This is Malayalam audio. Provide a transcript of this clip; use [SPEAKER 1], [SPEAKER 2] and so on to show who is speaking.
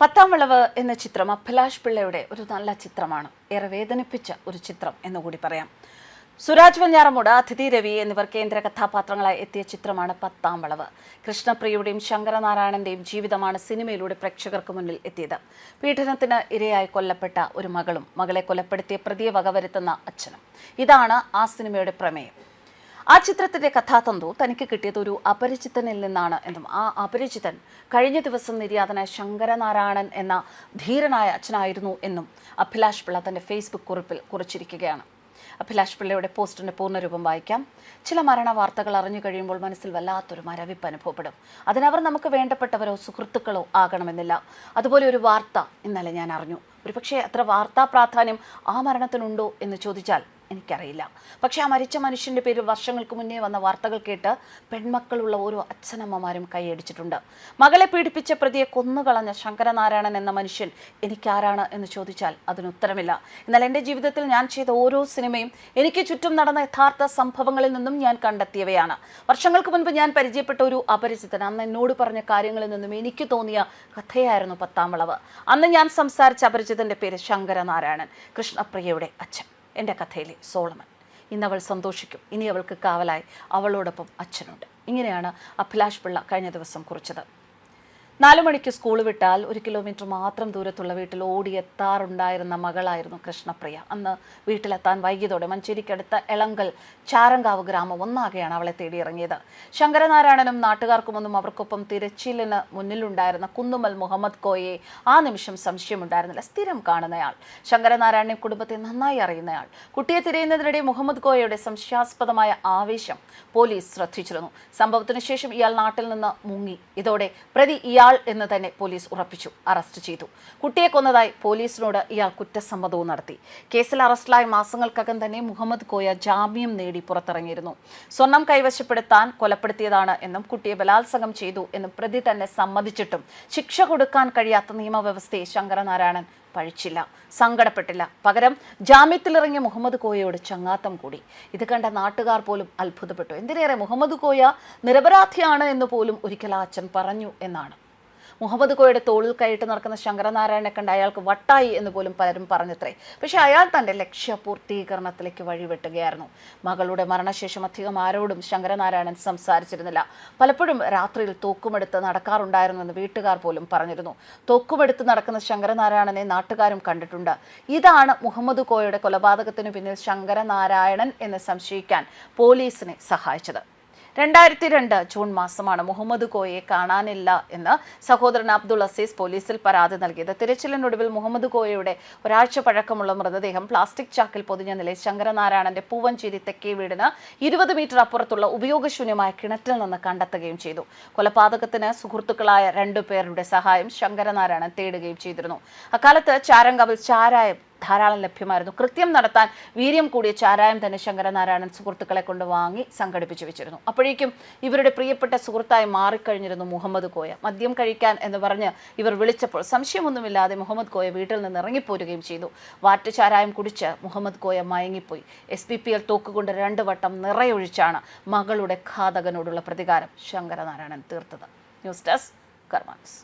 [SPEAKER 1] പത്താം വിളവ് എന്ന ചിത്രം അഭിലാഷ് പിള്ളയുടെ ഒരു നല്ല ചിത്രമാണ്. ഏറെ വേദനിപ്പിച്ച ഒരു ചിത്രം എന്ന് കൂടി പറയാം. സുരാജ് വഞ്ഞാറമൂട് അതിഥി രവി എന്നിവർ കേന്ദ്ര കഥാപാത്രങ്ങളായി എത്തിയ ചിത്രമാണ് പത്താം വളവ്. കൃഷ്ണപ്രിയയുടെയും ശങ്കരനാരായണന്റെയും ജീവിതമാണ് സിനിമയിലൂടെ പ്രേക്ഷകർക്ക് മുന്നിൽ എത്തിയത്. പീഡനത്തിന് ഇരയായി കൊല്ലപ്പെട്ട ഒരു മകളും മകളെ കൊലപ്പെടുത്തിയ പ്രതിയെ വകവരുത്തുന്ന അച്ഛനും. ഇതാണ് ആ സിനിമയുടെ പ്രമേയം. ആ ചിത്രത്തിന്റെ കഥാതന്തു തനിക്ക് കിട്ടിയത് ഒരു അപരിചിതനിൽ നിന്നാണ് എന്നും ആ അപരിചിതൻ കഴിഞ്ഞ ദിവസം നിര്യാതനായ ശങ്കരനാരായണൻ എന്ന ധീരനായ അച്ഛനായിരുന്നു എന്നും അഭിലാഷ് പിള്ള തന്റെ ഫേസ്ബുക്ക് കുറിപ്പിൽ കുറിച്ചിരിക്കുകയാണ്. അഭിലാഷ് പിള്ളയുടെ പോസ്റ്റിന്റെ പൂർണരൂപം വായിക്കാം. ചില മരണ വാർത്തകൾ അറിഞ്ഞു കഴിയുമ്പോൾ മനസ്സിൽ വല്ലാത്തൊരു മരവിപ്പ് അനുഭവപ്പെടും. അതിനവർ നമുക്ക് വേണ്ടപ്പെട്ടവരോ സുഹൃത്തുക്കളോ ആകണമെന്നില്ല. അതുപോലെ ഒരു വാർത്ത ഇന്നലെ ഞാൻ അറിഞ്ഞു. ഒരുപക്ഷെ അത്ര വാർത്താ പ്രാധാന്യം ആ മരണത്തിനുണ്ടോ എന്ന് ചോദിച്ചാൽ എനിക്കറിയില്ല. പക്ഷേ ആ മരിച്ച മനുഷ്യന്റെ പേരിൽ വർഷങ്ങൾക്ക് മുന്നേ വന്ന വാർത്തകൾ കേട്ട് പെൺമക്കളുള്ള ഓരോ അച്ഛനമ്മമാരും കൈയടിച്ചിട്ടുണ്ട്. മകളെ പീഡിപ്പിച്ച പ്രതിയെ കൊന്നുകളഞ്ഞ ശങ്കരനാരായണൻ എന്ന മനുഷ്യൻ എനിക്കാരാണ് എന്ന് ചോദിച്ചാൽ അതിന് ഉത്തരമില്ല. എന്നാൽ എന്റെ ജീവിതത്തിൽ ഞാൻ ചെയ്ത ഓരോ സിനിമയും എനിക്ക് ചുറ്റും നടന്ന യഥാർത്ഥ സംഭവങ്ങളിൽ നിന്നും ഞാൻ കണ്ടെത്തിയവയാണ്. വർഷങ്ങൾക്ക് മുൻപ് ഞാൻ പരിചയപ്പെട്ട ഒരു അപരിചിതൻ അന്ന് എന്നോട് പറഞ്ഞ കാര്യങ്ങളിൽ നിന്നും എനിക്ക് തോന്നിയ കഥയായിരുന്നു പത്താം വളവ്. അന്ന് ഞാൻ സംസാരിച്ച അപരിചിതന്റെ പേര് ശങ്കരനാരായണൻ കൃഷ്ണപ്രിയയുടെ അച്ഛൻ. എന്റെ കഥയിലെ സോളമൻ. ഇന്ന് അവൾ സന്തോഷിക്കും. ഇനി അവൾക്ക് കാവലായി അവളോടൊപ്പം അച്ഛനുണ്ട്. ഇങ്ങനെയാണ് അഭിലാഷ് പിള്ള കഴിഞ്ഞ ദിവസം കുറിച്ചത്. നാലു മണിക്ക് സ്കൂൾ വിട്ടാൽ ഒരു കിലോമീറ്റർ മാത്രം ദൂരത്തുള്ള വീട്ടിൽ ഓടിയെത്താറുണ്ടായിരുന്ന മകളായിരുന്നു കൃഷ്ണപ്രിയ. അന്ന് വീട്ടിലെത്താൻ വൈകിയതോടെ മഞ്ചേരിക്കടുത്ത എളങ്കൽ ചാരങ്കാവ് ഗ്രാമം ഒന്നാകെയാണ് അവളെ തേടിയിറങ്ങിയത്. ശങ്കരനാരായണനും നാട്ടുകാർക്കുമൊന്നും അവർക്കൊപ്പം തിരച്ചിലിന് മുന്നിലുണ്ടായിരുന്ന കുന്നുമൽ മുഹമ്മദ് കോയെ ആ നിമിഷം സംശയമുണ്ടായിരുന്നില്ല. സ്ഥിരം കാണുന്നയാൾ. ശങ്കരനാരായണൻ കുടുംബത്തെ നന്നായി അറിയുന്നയാൾ. കുട്ടിയെ തിരയുന്നതിനിടെ മുഹമ്മദ് കോയയുടെ സംശയാസ്പദമായ ആവേശം പോലീസ് ശ്രദ്ധിച്ചിരുന്നു. സംഭവത്തിന് ശേഷം ഇയാൾ നാട്ടിൽ നിന്ന് മുങ്ങി. ഇതോടെ പ്രതി ഇയാൾ എന്ന് തന്നെ പോലീസ് ഉറപ്പിച്ചു അറസ്റ്റ് ചെയ്തു. കുട്ടിയെ കൊന്നതായി പോലീസിനോട് ഇയാൾ കുറ്റസമ്മതവും നടത്തി. കേസിൽ അറസ്റ്റിലായ മാസങ്ങൾക്കകം തന്നെ മുഹമ്മദ് കോയ ജാമ്യം നേടി പുറത്തിറങ്ങിയിരുന്നു. സ്വർണം കൈവശപ്പെടുത്താൻ കൊലപ്പെടുത്തിയതാണ് എന്നും കുട്ടിയെ ബലാത്സംഗം ചെയ്തു എന്നും പ്രതി തന്നെ സമ്മതിച്ചിട്ടും ശിക്ഷ കൊടുക്കാൻ കഴിയാത്ത നിയമവ്യവസ്ഥയെ ശങ്കരനാരായണൻ പഴിച്ചില്ല സങ്കടപ്പെട്ടില്ല. പകരം ജാമ്യത്തിലിറങ്ങിയ മുഹമ്മദ് കോയയോട് ചങ്ങാത്തം കൂടി. ഇത് കണ്ട നാട്ടുകാർ പോലും അത്ഭുതപ്പെട്ടു. എന്തിനേറെ മുഹമ്മദ് കോയ നിരപരാധിയാണ് എന്ന് പോലും ഒരിക്കൽ അച്ഛൻ പറഞ്ഞു എന്നാണ്. മുഹമ്മദ് കോയുടെ തോളിൽ കയറ്റി നടക്കുന്ന ശങ്കരനാരായണനെ കണ്ട് അയാൾക്ക് വട്ടായി എന്ന് പോലും പലരും പറഞ്ഞത്രേ. പക്ഷേ അയാൾ തന്റെ ലക്ഷ്യപൂർത്തീകരണത്തിലേക്ക് വഴിവെട്ടുകയായിരുന്നു. മകളുടെ മരണശേഷം അധികം ആരോടും ശങ്കരനാരായണൻ സംസാരിച്ചിരുന്നില്ല. പലപ്പോഴും രാത്രിയിൽ തോക്കുമെടുത്ത് നടക്കാറുണ്ടായിരുന്നെന്ന് വീട്ടുകാർ പോലും പറഞ്ഞിരുന്നു. തോക്കുമെടുത്ത് നടക്കുന്ന ശങ്കരനാരായണനെ നാട്ടുകാരും കണ്ടിട്ടുണ്ട്. ഇതാണ് മുഹമ്മദ് കോയുടെ കൊലപാതകത്തിനു പിന്നിൽ ശങ്കരനാരായണൻ എന്ന് സംശയിക്കാൻ പോലീസിനെ സഹായിച്ചത്. രണ്ടായിരത്തി രണ്ട് ജൂൺ മാസമാണ് മുഹമ്മദ് കോയെ കാണാനില്ല എന്ന് സഹോദരൻ അബ്ദുൾ അസീസ് പോലീസിൽ പരാതി നൽകിയത്. തിരച്ചിലിനൊടുവിൽ മുഹമ്മദ് കോയയുടെ ഒരാഴ്ച പഴക്കമുള്ള മൃതദേഹം പ്ലാസ്റ്റിക് ചാക്കിൽ പൊതിഞ്ഞ നിലയിൽ ശങ്കരനാരായണന്റെ പൂവഞ്ചേരി തെക്കേ വീടിന് ഇരുപത് മീറ്റർ അപ്പുറത്തുള്ള ഉപയോഗശൂന്യമായ കിണറ്റിൽ നിന്ന് കണ്ടെത്തുകയും ചെയ്തു. കൊലപാതകത്തിന് സുഹൃത്തുക്കളായ രണ്ടു പേരുടെ സഹായം ശങ്കരനാരായണൻ തേടുകയും ചെയ്തിരുന്നു. അക്കാലത്ത് ചാരംകാവിൽ ചാരായം ധാരാളം ലഭ്യമായിരുന്നു. കൃത്യം നടത്താൻ വീര്യം കൂടിയ ചാരായം തന്നെ ശങ്കരനാരായണൻ സുഹൃത്തുക്കളെ കൊണ്ട് വാങ്ങി സംഘടിപ്പിച്ചു വെച്ചിരുന്നു. അപ്പോഴേക്കും ഇവരുടെ പ്രിയപ്പെട്ട സുഹൃത്തായി മാറിക്കഴിഞ്ഞിരുന്നു മുഹമ്മദ് കോയ. മദ്യം കഴിക്കാൻ എന്ന് പറഞ്ഞ് ഇവർ വിളിച്ചപ്പോൾ സംശയമൊന്നുമില്ലാതെ മുഹമ്മദ് കോയ വീട്ടിൽ നിന്ന് ഇറങ്ങിപ്പോരുകയും ചെയ്തു. വാറ്റ് ചാരായം കുടിച്ച് മുഹമ്മദ് കോയ മയങ്ങിപ്പോയി. എസ് പി പി എൽ തോക്കുകൊണ്ട് രണ്ട് വട്ടം നിറയൊഴിച്ചാണ് മകളുടെ ഘാതകനോടുള്ള പ്രതികാരം ശങ്കരനാരായണൻ തീർത്തത്. News desk കർമാൻസ്